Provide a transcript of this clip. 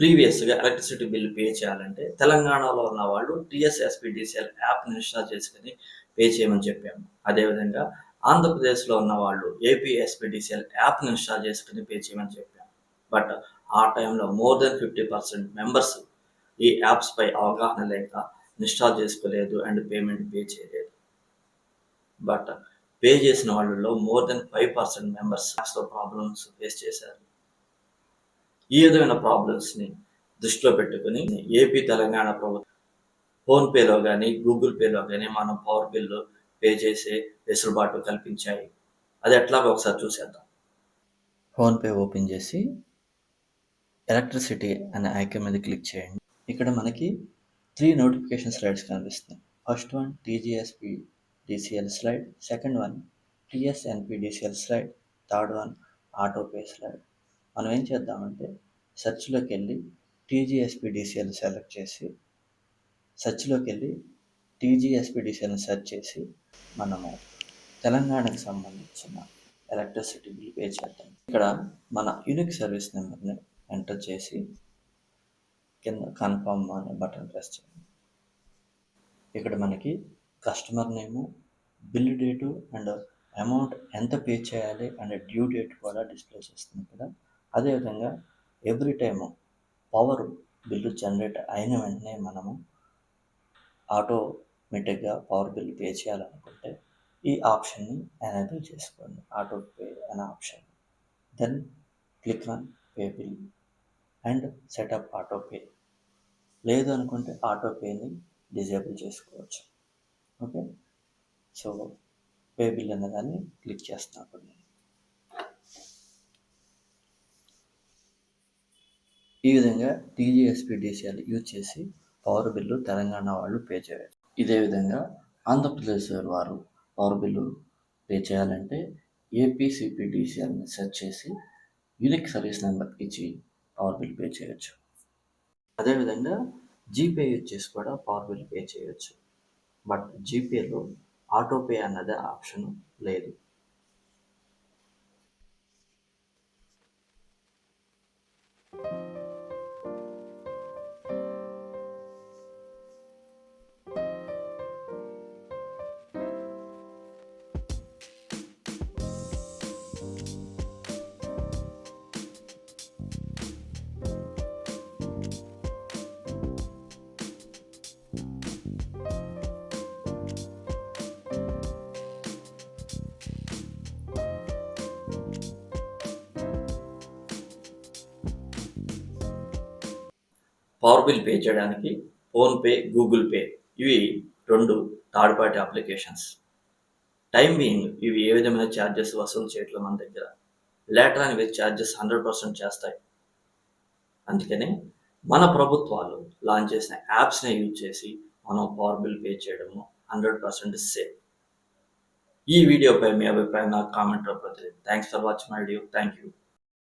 ప్రీవియస్గా electricity bill pay చేయాలంటే తెలంగాణలో ఉన్న వాళ్ళు టిఎస్ యాప్ని ఇన్స్టాల్ చేసుకుని పే చేయమని చెప్పాము. అదేవిధంగా ఆంధ్రప్రదేశ్లో ఉన్న వాళ్ళు ఏపీఎస్పిడిసిఎల్ యాప్ని ఇన్స్టాల్ చేసుకుని పే చేయమని చెప్పాము. బట్ ఆ టైంలో more than fifty percent members ఈ యాప్స్పై అవగాహన లేక ఇన్స్టాల్ చేసుకోలేదు అండ్ పేమెంట్ పే చేయలేదు. బట్ పే చేసిన వాళ్ళలో more than five percent members యాప్స్లో ప్రాబ్లమ్స్ ఫేస్ చేశారు. ఈ విధమైన ప్రాబ్లమ్స్ని దృష్టిలో పెట్టుకుని ఏపీ తెలంగాణ ప్రభుత్వం ఫోన్పేలో కానీ గూగుల్ పేలో కానీ మనం పవర్ బిల్లు పే చేసే వెసులుబాటు కల్పించాయి. అది ఎట్లాగో ఒకసారి చూసేద్దాం. ఫోన్పే ఓపెన్ చేసి ఎలక్ట్రిసిటీ అనే ఐకన్ మీద క్లిక్ చేయండి. ఇక్కడ మనకి త్రీ నోటిఫికేషన్ స్లైడ్స్ కనిపిస్తున్నాయి. First one TGSPDCL slide second one TSNPDCL slide third one autopay slide మనం ఏం చేద్దామంటే సెర్చ్లోకి వెళ్ళి టీజీఎస్పిడిసిఎల్ని సెలెక్ట్ చేసి సెర్చ్లోకి వెళ్ళి టీజీఎస్పి సెర్చ్ చేసి మనము తెలంగాణకు సంబంధించిన ఎలక్ట్రిసిటీ బిల్ పే చేద్దాం. ఇక్కడ మన యూనిక్ సర్వీస్ నెంబర్ని ఎంటర్ చేసి కింద కన్ఫర్మ్ అనే బటన్ ప్రెస్ చేయండి. ఇక్కడ మనకి customer name bill date and amount ఎంత పే చేయాలి అండ్ డ్యూ డేట్ కూడా డిస్ప్లే చేస్తుంది ఇక్కడ. అదేవిధంగా every time power bill generate అయిన వెంటనే మనము ఆటోమేటిక్గా పవర్ బిల్ పే చేయాలనుకుంటే ఈ ఆప్షన్ని ఎనేబుల్ చేసుకోండి. ఆటో పే అనే option. Then click on pay bill and setup auto pay. లేదు అనుకుంటే ఆటో పేని డిజేబుల్ చేసుకోవచ్చు. ఓకే? సో పే బిల్ అనే దాన్ని క్లిక్ చేస్తున్నప్పుడు ఈ విధంగా టీజీఎస్పీ డీసీఎల్ యూజ్ చేసి పవర్ బిల్లు తెలంగాణ వాళ్ళు పే చేయవచ్చు ఇదే విధంగా ఆంధ్రప్రదేశ్ వారు పవర్ బిల్లు పే చేయాలంటే ఏపీసీపీడీసీఎల్ని సెర్చ్ చేసి యూనిక్ సర్వీస్ నెంబర్ ఇచ్చి పవర్ బిల్ పే చేయొచ్చు. అదేవిధంగా జీపే యూజ్ చేసి కూడా పవర్ బిల్ పే చేయొచ్చు. బట్ జీపేలో ఆటోపే అన్నదే ఆప్షన్ లేదు. పవర్ బిల్ పే చేయడానికి ఫోన్పే గూగుల్ పే ఇవి రెండు third party applications time being ఇవి ఏ విధమైన ఛార్జెస్ వసూలు చేయట్లేదు మన దగ్గర. లేటర్ అనేవి ఛార్జెస్ హండ్రెడ్ పర్సెంట్ చేస్తాయి. అందుకనే మన ప్రభుత్వాలు లాంచ్ చేసిన యాప్స్ని యూజ్ చేసి మనం పవర్ బిల్ పే చేయడము హండ్రెడ్ పర్సెంట్ సేఫ్ ఈ వీడియోపై మీ అభిప్రాయం నాకు కామెంట్ ప్రతి thanks for watching my video thank you